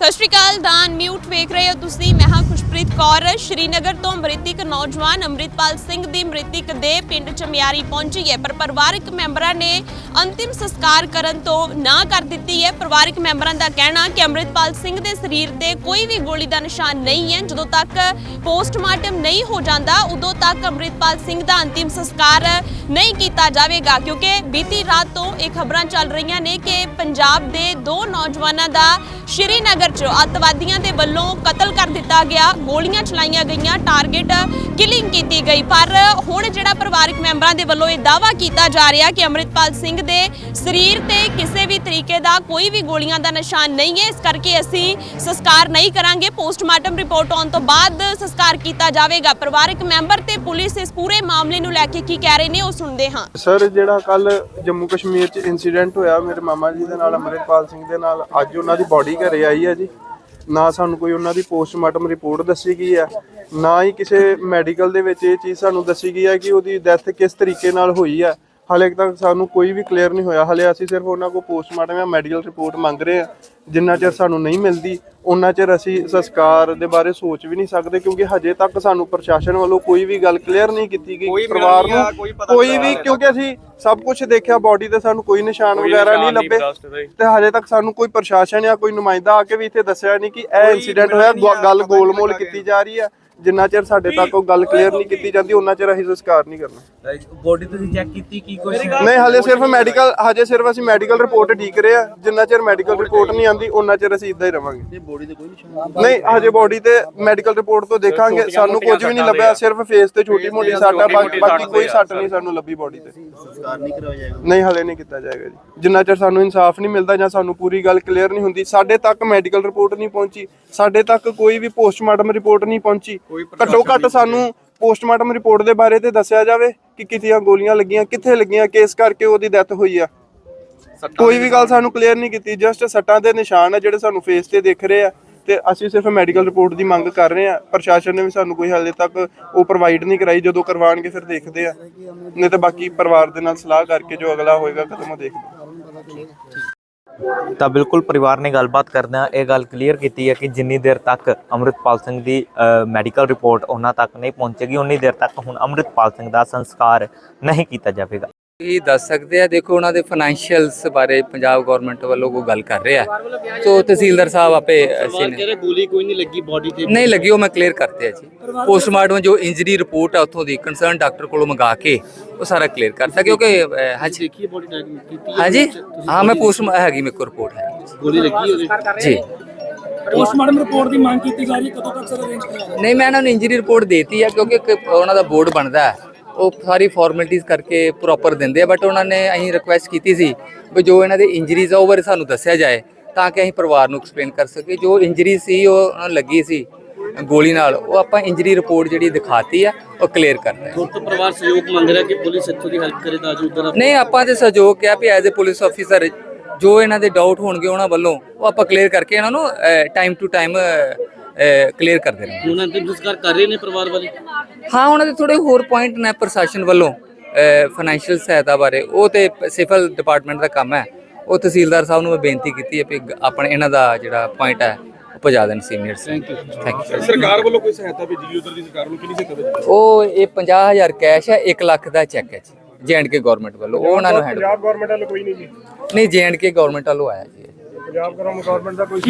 ਸਤਿ ਸ਼੍ਰੀ ਅਕਾਲ, ਦਾਨ ਅਨਮਿਊਟ ਵੇਖ ਰਹੇ ਹੋ ਤੁਸੀਂ। ਮੈਂ ਹਾਂ ਖੁਸ਼ਪ੍ਰੀਤ ਕੌਰ। ਸ਼੍ਰੀਨਗਰ ਤੋਂ ਮ੍ਰਿਤਕ ਨੌਜਵਾਨ ਅੰਮ੍ਰਿਤਪਾਲ ਸਿੰਘ ਦੀ ਮ੍ਰਿਤਕ ਦੇ ਪਿੰਡ ਚਮਿਆਰੀ ਪਹੁੰਚੀ ਹੈ। ਪਰ ਪਰਿਵਾਰਕ ਮੈਂਬਰਾਂ ਨੇ ਅੰਤਿਮ ਸੰਸਕਾਰ ਕਰਨ ਤੋਂ ਨਾ ਕਰ ਦਿੱਤੀ ਹੈ। ਪਰਿਵਾਰਕ ਮੈਂਬਰਾਂ ਦਾ ਕਹਿਣਾ ਕਿ ਅੰਮ੍ਰਿਤਪਾਲ ਸਿੰਘ ਦੇ ਸਰੀਰ ਤੇ ਕੋਈ ਵੀ ਗੋਲੀ ਦਾ ਨਿਸ਼ਾਨ ਨਹੀਂ ਹੈ। ਜਦੋਂ ਤੱਕ ਪੋਸਟਮਾਰਟਮ ਨਹੀਂ ਹੋ ਜਾਂਦਾ, ਉਦੋਂ ਤੱਕ ਅੰਮ੍ਰਿਤਪਾਲ ਸਿੰਘ ਦਾ ਅੰਤਿਮ ਸੰਸਕਾਰ ਨਹੀਂ ਕੀਤਾ ਜਾਵੇਗਾ। ਕਿਉਂਕਿ ਬੀਤੀ ਰਾਤ ਤੋਂ ਇਹ ਖਬਰਾਂ ਚੱਲ ਰਹੀਆਂ ਨੇ ਕਿ ਪੰਜਾਬ ਦੇ ਦੋ ਨੌਜਵਾਨਾਂ ਦਾ ਸ਼੍ਰੀਨਗਰ 'ਚ ਅੱਤਵਾਦੀਆਂ ਦੇ ਵੱਲੋਂ ਕਤਲ ਕਰ ਦਿੱਤਾ ਗਿਆ। ਗੋਲੀਆਂ ਚਲਾਈਆਂ ਗਈਆਂ ਟਾਰਗੇਟ ਕਿਲਿੰਗ ਕੀਤੀ ਗਈ। ਪਰ ਹੁਣ ਜਿਹੜਾ ਪਰਿਵਾਰਕ ਮੈਂਬਰਾਂ ਦੇ ਵੱਲੋਂ ਇਹ ਦਾਅਵਾ ਕੀਤਾ ਜਾ ਰਿਹਾ ਕਿ ਅੰਮ੍ਰਿਤਪਾਲ ਸਿੰਘ ਦੇ ਸਰੀਰ ਤੇ ਕਿਸੇ ਵੀ ਤਰੀਕੇ ਦਾ ਕੋਈ ਵੀ ਗੋਲੀਆਂ ਦਾ ਨਿਸ਼ਾਨ ਨਹੀਂ ਹੈ। ਇਸ ਕਰਕੇ ਅਸੀਂ ਸੰਸਕਾਰ ਨਹੀਂ ਕਰਾਂਗੇ। ਪੋਸਟਮਾਰਟਮ ਰਿਪੋਰਟ ਆਉਣ ਤੋਂ ਬਾਅਦ ਸੰਸਕਾਰ ਕੀਤਾ ਜਾਵੇਗਾ। ਪਰਿਵਾਰਕ ਮੈਂਬਰ ਤੇ ਪੁਲਿਸ ਇਸ ਪੂਰੇ ਮਾਮਲੇ ਨੂੰ ਲੈ ਕੇ ਕੀ ਕਹਿ ਰਹੇ ਨੇ ਉਹ ਸੁਣਦੇ ਹਾਂ। ਸਰ, ਜਿਹੜਾ ਕੱਲ ਜੰਮੂ ਕਸ਼ਮੀਰ ਚ ਇਨਸੀਡੈਂਟ ਹੋਇਆ, ਮੇਰੇ ਮਾਮਾ ਜੀ ਦੇ ਨਾਲ, ਅਮਰਿਤਪਾਲ ਸਿੰਘ ਦੇ ਨਾਲ, ਅੱਜ ਉਹਨਾਂ ਦੀ ਬਾਡੀ ਘਰੇ ਆਈ ਹੈ। ਜੀ। ਨਾ ਸਾਨੂੰ ਕੋਈ ਉਹਨਾਂ ਦੀ ਪੋਸਟਮਾਰਟਮ ਰਿਪੋਰਟ ਦੱਸੀ ਗਈ ਹੈ ਨਾ ਹੀ ਕਿਸੇ ਮੈਡੀਕਲ ਦੇ ਵਿੱਚ ਇਹ ਚੀਜ਼ ਸਾਨੂੰ ਦੱਸੀ ਗਈ ਹੈ ਕਿ ਉਹਦੀ ਡੈਥ ਕਿਸ ਤਰੀਕੇ ਨਾਲ ਹੋਈ ਹੈ ਹਾਲੇ ਤੱਕ ਸਾਨੂੰ ਕੋਈ ਵੀ ਕਲੀਅਰ ਨਹੀਂ ਹੋਇਆ। ਹਾਲੇ ਅਸੀਂ ਸਿਰਫ ਉਹਨਾਂ ਕੋਲ ਪੋਸਟਮਾਰਟਮ ਜਾਂ ਮੈਡੀਕਲ ਰਿਪੋਰਟ ਮੰਗ ਰਹੇ ਹਾਂ ਜਿੰਨਾ ਚਿਰ ਸਾਨੂੰ ਨਹੀਂ ਮਿਲਦੀ ਉਹਨਾਂ ਚਿਰ ਅਸੀਂ ਸੰਸਕਾਰ ਦੇ ਬਾਰੇ ਸੋਚ ਵੀ ਨਹੀਂ ਸਕਦੇ ਕਿਉਂਕਿ ਹਜੇ ਤੱਕ ਸਾਨੂੰ ਪ੍ਰਸ਼ਾਸਨ ਵੱਲੋਂ ਕੋਈ ਵੀ ਗੱਲ ਕਲੀਅਰ ਨਹੀਂ ਕੀਤੀ ਗਈ ਪਰਿਵਾਰ ਨੂੰ। ਕੋਈ ਵੀ ਕਿਉਂਕਿ ਅਸੀਂ ਸਭ ਕੁਝ ਦੇਖਿਆ ਬਾਡੀ ਤੇ ਸਾਨੂੰ ਕੋਈ ਨਿਸ਼ਾਨ ਵਗੈਰਾ ਨਹੀਂ ਲੱਭੇ। ਤੇ ਹਜੇ ਤੱਕ ਸਾਨੂੰ ਕੋਈ ਪ੍ਰਸ਼ਾਸਨ ਜਾਂ ਕੋਈ ਨੁਮਾਇੰਦਾ ਆ ਕੇ ਵੀ ਇੱਥੇ ਦੱਸਿਆ ਨਹੀਂ ਕਿ ਇਹ ਇਨਸੀਡੈਂਟ ਹੋਇਆ ਗੱਲ ਗੋਲਮੋਲ ਕੀਤੀ ਜਾ ਰਹੀ ਹੈ। ਜਿੰਨਾ ਚਿਰ ਸਾਡੇ ਤੱਕ ਉਹ ਗੱਲ ਕਲੀਅਰ ਨਹੀਂ ਕੀਤੀ ਜਾਂਦੀ ਉਹਨਾਂ ਚਿਰ ਅਸੀਂ ਸੰਸਕਾਰ ਨਹੀਂ ਕਰਨਾ। ਬੋਡੀ ਤੁਸੀਂ ਚੈੱਕ ਕੀਤੀ ਕੀ ਕੁਛ? ਨਹੀਂ ਹਲੇ ਸਿਰਫ ਮੈਡੀਕਲ ਹਜੇ ਸਿਰਫ ਅਸੀਂ ਮੈਡੀਕਲ ਰਿਪੋਰਟ ਠੀਕ ਰਹੇ ਆ ਜਿੰਨਾ ਚਿਰ ਮੈਡੀਕਲ ਰਿਪੋਰਟ ਨਹੀਂ ਆਂਦੀ ਉਹਨਾਂ ਚਿਰ ਅਸੀਂ ਇਦਾਂ ਹੀ ਰਵਾਂਗੇ। ਬੋਡੀ ਤੇ ਕੋਈ ਨਿਸ਼ਾਨ ਨਹੀਂ ਹਜੇ ਬੋਡੀ ਤੇ ਮੈਡੀਕਲ ਰਿਪੋਰਟ ਤੋਂ ਦੇਖਾਂਗੇ ਸਾਨੂੰ ਕੁਝ ਵੀ ਨਹੀਂ ਲੱਭਿਆ ਸਿਰਫ ਫੇਸ ਤੇ ਛੋਟੀ ਮੋਟੀ ਸੱਟ ਆ ਬਾਕੀ ਬਾਕੀ ਕੋਈ ਸੱਟ ਨਹੀਂ ਸਾਨੂੰ ਲੱਭੀ ਬੋਡੀ ਤੇ। ਸੰਸਕਾਰ ਨਹੀਂ ਕਰਾਇਆ ਜਾਏਗਾ। ਨਹੀਂ ਹਲੇ ਨਹੀਂ ਕੀਤਾ ਜਾਏਗਾ ਜੀ। ਜਿੰਨਾ ਚਿਰ ਸਾਨੂੰ ਇਨਸਾਫ ਨਹੀਂ ਮਿਲਦਾ ਜਾਂ ਸਾਨੂੰ ਪੂਰੀ ਗੱਲ ਕਲੀਅਰ ਨਹੀਂ ਹੁੰਦੀ ਸਾਡੇ ਤੱਕ ਮੈਡੀਕਲ ਰਿਪੋਰਟ ਨਹੀਂ ਪਹੁੰਚੀ ਸਾਡੇ ਤੱਕ ਕੋਈ ਵੀ ਪੋਸਟਮਾਰਟਮ ਰਿਪੋਰਟ ਨਹੀਂ ਪਹੁੰਚੀ ਘੱਟੋ ਘੱਟ ਸਾਨੂੰ ਪੋਸਟਮਾਰਟਮ ਰਿਪੋਰਟ ਦੇ ਬਾਰੇ ਤੇ ਦੱਸਿਆ ਜਾਵੇ ਕਿ ਕਿਤੀਆਂ ਗੋਲੀਆਂ ਲੱਗੀਆਂ ਕਿੱਥੇ ਲੱਗੀਆਂ ਕਿਸ ਕਰਕੇ ਉਹਦੀ ਡੈਥ ਹੋਈ ਆ। ਕੋਈ ਵੀ ਗੱਲ ਸਾਨੂੰ ਕਲੀਅਰ ਨਹੀਂ ਕੀਤੀ ਜਸਟ ਸੱਟਾਂ ਦੇ ਨਿਸ਼ਾਨ ਆ ਜਿਹੜੇ ਸਾਨੂੰ ਫੇਸ ਤੇ ਦਿਖ ਰਹੇ ਆ ਤੇ ਅਸੀਂ ਸਿਰਫ ਮੈਡੀਕਲ ਰਿਪੋਰਟ ਦੀ ਮੰਗ ਕਰ ਰਹੇ ਆ। ਪ੍ਰਸ਼ਾਸਨ ਨੇ ਵੀ ਸਾਨੂੰ ਕੋਈ ਹਾਲੇ ਤੱਕ ਉਹ ਪ੍ਰੋਵਾਈਡ ਨਹੀਂ ਕਰਾਈ ਜਦੋਂ ਕਰਵਾਉਣਗੇ ਫਿਰ ਦੇਖਦੇ ਆ। ਨਹੀਂ ਤਾਂ ਬਾਕੀ ਪਰਿਵਾਰ ਦੇ ਨਾਲ ਸਲਾਹ ਕਰਕੇ ਜੋ ਅਗਲਾ ਹੋਏਗਾ ਕਦਮ ਉਹ ਦੇਖਦੇ। ਤਾਂ ਬਿਲਕੁਲ ਪਰਿਵਾਰ ਨੇ ਗੱਲਬਾਤ ਕਰਦਿਆਂ ਇਹ ਗੱਲ ਕਲੀਅਰ ਕੀਤੀ ਹੈ ਕਿ ਜਿੰਨੀ ਦੇਰ ਤੱਕ ਅੰਮ੍ਰਿਤਪਾਲ ਸਿੰਘ ਦੀ ਮੈਡੀਕਲ ਰਿਪੋਰਟ ਉਹਨਾਂ ਤੱਕ ਨਹੀਂ ਪਹੁੰਚੇਗੀ, ਉਨੀ ਦੇਰ ਤੱਕ ਹੁਣ ਅੰਮ੍ਰਿਤਪਾਲ ਸਿੰਘ ਦਾ ਸੰਸਕਾਰ ਨਹੀਂ ਕੀਤਾ ਜਾਵੇਗਾ। ਇਹ ਦੱਸ ਸਕਦੇ ਆ? ਦੇਖੋ ਉਹਨਾਂ ਦੇ ਫਾਈਨੈਂਸ਼ੀਅਲਸ ਬਾਰੇ ਪੰਜਾਬ ਗਵਰਨਮੈਂਟ ਵੱਲੋਂ ਕੋਈ ਗੱਲ ਕਰ ਰਿਹਾ। ਸੋ ਤਹਿਸੀਲਦਾਰ ਸਾਹਿਬ ਆਪੇ ਅਸੀਂ ਕਹਿੰਦੇ ਗੋਲੀ ਕੋਈ ਨਹੀਂ ਲੱਗੀ ਬੋਡੀ ਤੇ ਨਹੀਂ ਲੱਗੀ ਉਹ ਮੈਂ ਕਲੀਅਰ ਕਰਤੇ ਆ ਜੀ। ਪੋਸਟਮਾਰਟਮ ਜੋ ਇੰਜਰੀ ਰਿਪੋਰਟ ਆ ਉੱਥੋਂ ਦੀ ਕੰਸਰਨ ਡਾਕਟਰ ਕੋਲੋਂ ਮੰਗਾ ਕੇ ਉਹ ਸਾਰਾ ਕਲੀਅਰ ਕਰਤਾ ਕਿਉਂਕਿ ਹਾਂਜੀ। ਦੇਖੀ ਬੋਡੀ ਡਾਇਗਨੋਸ ਕੀਤੀ ਹੈ? ਹਾਂਜੀ। ਹਾਂ ਮੈਂ ਪੋਸਟ ਹੈਗੀ ਮੇਰੇ ਕੋਲ ਰਿਪੋਰਟ ਹੈ ਗੋਲੀ ਲੱਗੀ ਉਹਦੇ? ਜੀ। ਪੋਸਟਮਾਰਟਮ ਰਿਪੋਰਟ ਦੀ ਮੰਗ ਕੀਤੀ ਜਾ ਰਹੀ ਹੈ ਕਦੋਂ ਤੱਕ ਸਰ ਅਰੇਂਜ ਕਰਾਇਆ ਨਹੀਂ ਮੈਂ ਇਹਨਾਂ ਨੂੰ ਇੰਜਰੀ ਰਿਪੋਰਟ ਦੇਤੀ ਆ ਕਿਉਂਕਿ ਉਹਨਾਂ ਦਾ ਬੋਰਡ ਬਣਦਾ ਹੈ। ਉਹ ਸਾਰੀ ਫਾਰਮੈਲਿਟੀਜ਼ ਕਰਕੇ ਪ੍ਰੋਪਰ ਦਿੰਦੇ ਆ ਬਟ ਉਹਨਾਂ ਨੇ ਅਸੀਂ ਰਿਕੁਐਸਟ ਕੀਤੀ ਸੀ ਵੀ ਜੋ ਇਹਨਾਂ ਦੇ ਇੰਜਰੀਜ਼ ਆ ਉਹ ਬਾਰੇ ਸਾਨੂੰ ਦੱਸਿਆ ਜਾਏ ਤਾਂ ਕਿ ਅਸੀਂ ਪਰਿਵਾਰ ਨੂੰ ਐਕਸਪਲੇਨ ਕਰ ਸਕੀਏ। ਜੋ ਇੰਜਰੀ ਸੀ ਉਹ ਲੱਗੀ ਸੀ ਗੋਲੀ ਨਾਲ ਉਹ ਆਪਾਂ ਇੰਜਰੀ ਰਿਪੋਰਟ ਜਿਹੜੀ ਦਿਖਾਤੀ ਆ ਉਹ ਕਲੀਅਰ ਕਰਨਾ ਹੈ। ਤਾਂ ਪਰਿਵਾਰ ਸਹਿਯੋਗ ਮੰਗ ਰਿਹਾ ਕਿ ਪੁਲਿਸ ਇੱਥੋਂ ਦੀ ਹੈਲਪ ਕਰੇ ਤਾਂ ਜੋ ਉਧਰ ਨਹੀਂ ਆਪਾਂ ਤੇ ਸਹਿਯੋਗ ਕਿਹਾ ਵੀ ਐਜ਼ ਅ ਪੁਲਿਸ ਆਫੀਸਰ ਜੋ ਇਹਨਾਂ ਦੇ ਡਾਊਟ ਹੋਣਗੇ ਉਹਨਾਂ ਵੱਲੋਂ ਉਹ ਆਪਾਂ ਕਲੀਅਰ ਕਰਕੇ ਇਹਨਾਂ ਨੂੰ ਟਾਈਮ ਟੂ ਟਾਈਮ ਕਲੀਅਰ ਕਰਦੇ ਰਹਾਂਗੇ ਹੁਣ ਅੰਤਿਮ ਸੰਸਕਾਰ ਕਰ ਰਹੇ ਨੇ ਪਰਿਵਾਰ ਵਾਲੇ? ਹਾਂ ਉਹਨਾਂ ਦੇ ਥੋੜੇ ਹੋਰ ਪੁਆਇੰਟ ਨੇ ਪ੍ਰਸ਼ਾਸਨ ਵੱਲੋਂ ਫਾਈਨੈਂਸ਼ੀਅਲ ਸਹਾਇਤਾ ਬਾਰੇ। ਉਹ ਤੇ ਸਿਵਲ ਡਿਪਾਰਟਮੈਂਟ ਦਾ ਕੰਮ ਹੈ। ਉਹ ਤਹਿਸੀਲਦਾਰ ਸਾਹਿਬ ਨੂੰ ਮੈਂ ਬੇਨਤੀ ਕੀਤੀ ਹੈ ਕਿ ਆਪਣੇ ਇਹਨਾਂ ਦਾ ਜਿਹੜਾ ਪੁਆਇੰਟ ਹੈ ਉਹ ਪਹੁੰਚਾ ਦੇਣ seniors thank you thank you ਸਰਕਾਰ ਵੱਲੋਂ ਕੋਈ ਸਹਾਇਤਾ ਭੇਜੀ ਉਧਰ ਦੀ ਸਰਕਾਰ ਵੱਲੋਂ? ਕਿੰਨੀ ਸਹਾਇਤਾ ਭੇਜੀ ਉਹ ਇਹ 50000 ਕੈਸ਼ ਹੈ 1 ਲੱਖ ਦਾ ਚੈੱਕ ਹੈ ਜੀ ਜੇਐਂਡਕੇ ਗਵਰਨਮੈਂਟ ਵੱਲੋਂ। ਉਹ ਉਹਨਾਂ ਨੂੰ ਹੈਂਡ ਗਵਰਨਮੈਂਟ ਵੱਲੋਂ ਕੋਈ ਨਹੀਂ ਜੀ। ਨਹੀਂ ਜੇਐਂਡਕੇ ਗਵਰਨਮੈਂਟ ਵੱਲੋਂ ਆਇਆ ਜੀ। ਪੰਜਾਬ ਗਵਰਨਮੈਂਟ ਦਾ ਕੋਈ